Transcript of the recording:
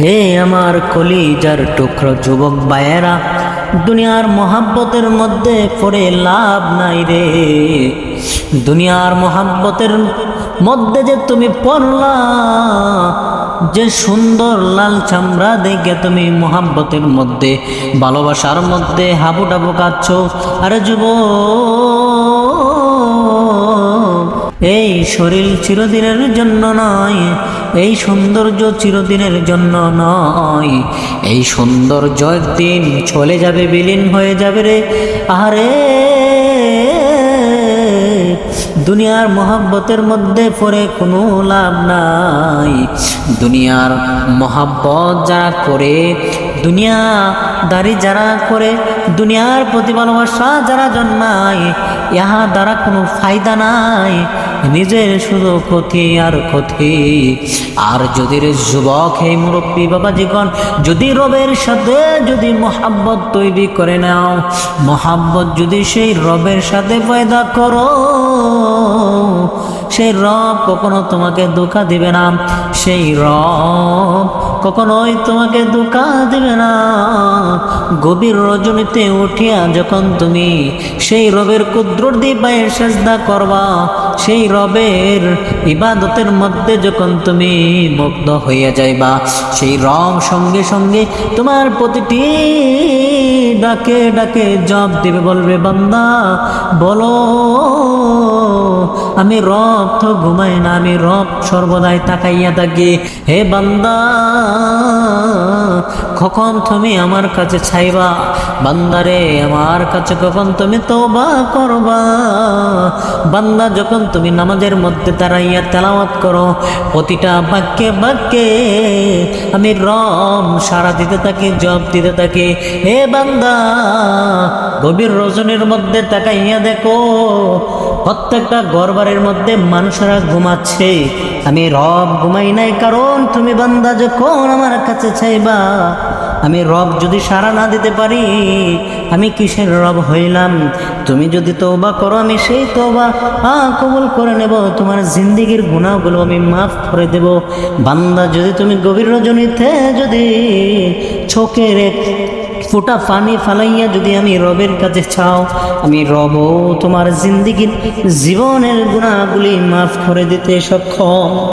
হে আমার কলিজার টুকরো যুবক বায়েরা দুনিয়ার মহাব্বতের মধ্যে পড়ে লাভ নাই রে। দুনিয়ার মহাব্বতের মধ্যে যে তুমি পড়লা, যে সুন্দর লাল চামড়া দেখে তুমি মহাব্বতের মধ্যে, ভালোবাসার মধ্যে হাবু ডাবু কাচ্ছ আরে যুবক এই শরীর চিরদিনের জন্য নয়, এই সৌন্দর্য চিরদিনের জন্য নয়। এই সৌন্দর্য একদিন চলে যাবে, বিলীন হয়ে যাবে রে। আরে দুনিয়ার মহাব্বতের মধ্যে পড়ে কোনো লাভ নাই। দুনিয়ার মহাব্বত যারা করে দুনিয়া দাড়ি যারা করে, দুনিয়ার প্রতি ভালোবাসা যারা জন্মায়, ইহা দ্বারা কোনো ফায়দা নাই। নিজের শুধু ক্ষতি আর ক্ষতি। আর যদি রে যুবক, হে মুরব্বী বাবা জীবন যদি রবের সাথে যদি মোহাব্বত তৈরি করে নাও, মোহাব্বত যদি সেই রবের সাথে পয়দা করো সেই রব কখনো তোমাকে ধোকা দিবে না। সেই রব কখনোই তোমাকে ধোকা দিবে না। গভীর রজনীতে উঠিয়া যখন তুমি সেই রবের কুদ্রুর দিবায় সেজদা করবা, সেই রবের ইবাদতের মধ্যে যখন তুমি মুগ্ধ হইয়া যাইবা, সেই রব সঙ্গে সঙ্গে তোমার প্রতিটি ডাকে ডাকে জব দিবে, বলবে, বান্দা, বলো, আমি রব তো ঘুমাই না, আমি রব সর্বদাই তাকাইয়া থাকি। হে বান্দা, কখন তুমি আমার কাছে ছাইবা বান্দারে আমার কাছে কখন তুমি তোবা করবা? বান্দা, যখন তুমি নামাজের মধ্যে দাঁড়াইয়া তেলাওয়াত করো, প্রতিটা বাক্যে বাক্যে আমি রম সারা দিতে থাকি জব দিতে থাকি। হে বান্দা, গভীর রজনীর মধ্যে তাকাইয়া দেখো প্রত্যেকটা গড়বাড়ির মধ্যে মানুষেরা ঘুমাচ্ছে। আমি রব ঘুমাই নাই কারণ তুমি বান্দা যখন আমার কাছে চাইবা, আমি রব যদি সারা না দিতে পারি, আমি কিসের রব হইলাম? তুমি যদি তৌবা করো, আমি সেই তৌবা আ, কবুল করে নেব। তোমার জিন্দিগির গুণাগুলো আমি মাফ করে দেব। বান্দা যদি তুমি গভীর রজনীতে যদি চোখের ফোটা পানি ফালাইয়া যদি আমি রবের কাছে চাও, আমি রব তোমার জিন্দিগির জীবনের গুণাগুলি মাফ করে দিতে সক্ষম।